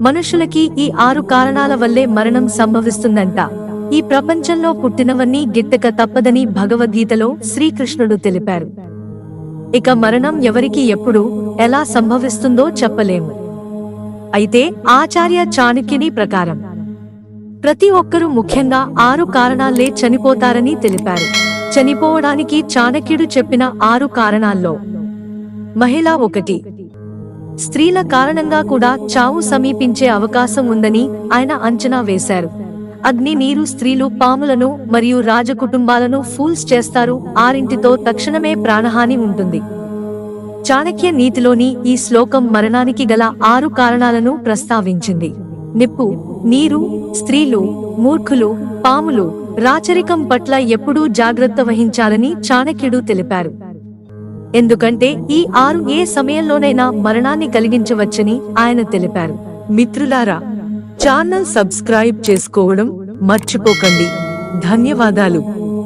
మనుషులకి ఈ ఆరు కారణాల వల్లే మరణం సంభవిస్తుందంట. ఈ ప్రపంచంలో పుట్టినవన్నీ గిట్టక తప్పదని భగవద్గీతలో శ్రీకృష్ణుడు తెలిపారు. ఇక మరణం ఎవరికి ఎప్పుడు ఎలా సంభవిస్తుందో చెప్పలేము అయితే ఆచార్య చాణక్యుని ప్రకారం ప్రతి ఒక్కరూ ముఖ్యంగా ఆరు కారణాలే చనిపోతారని తెలిపారు. చనిపోవడానికి చాణక్యుడు చెప్పిన ఆరు కారణాల్లో మహిళ ఒకటి స్త్రీల కారణంగా కూడా చావు సమీపించే అవకాశం ఉందని ఆయన అంచనా వేశారు. అగ్ని నీరు స్త్రీలు పాములను మరియు రాజకుటుంబాలను ఫూల్స్ చేస్తారు. ఆరింటితో తక్షణమే ప్రాణహాని ఉంటుంది. చాణక్య నీతిలోని ఈ శ్లోకం మరణానికి గల ఆరు కారణాలను ప్రస్తావించింది. నిప్పు నీరు స్త్రీలు మూర్ఖులు పాములు రాచరికం పట్ల ఎప్పుడూ జాగ్రత్త వహించాలని చాణక్యుడు తెలిపారు. ఎందుకంటే ఈ ఆరు ఏ సమయంలోనైనా మరణాన్ని కలిగించవచ్చని ఆయన తెలిపారు. మిత్రులారా ఛానల్ సబ్స్క్రైబ్ చేసుకోవడం మర్చిపోకండి. ధన్యవాదాలు.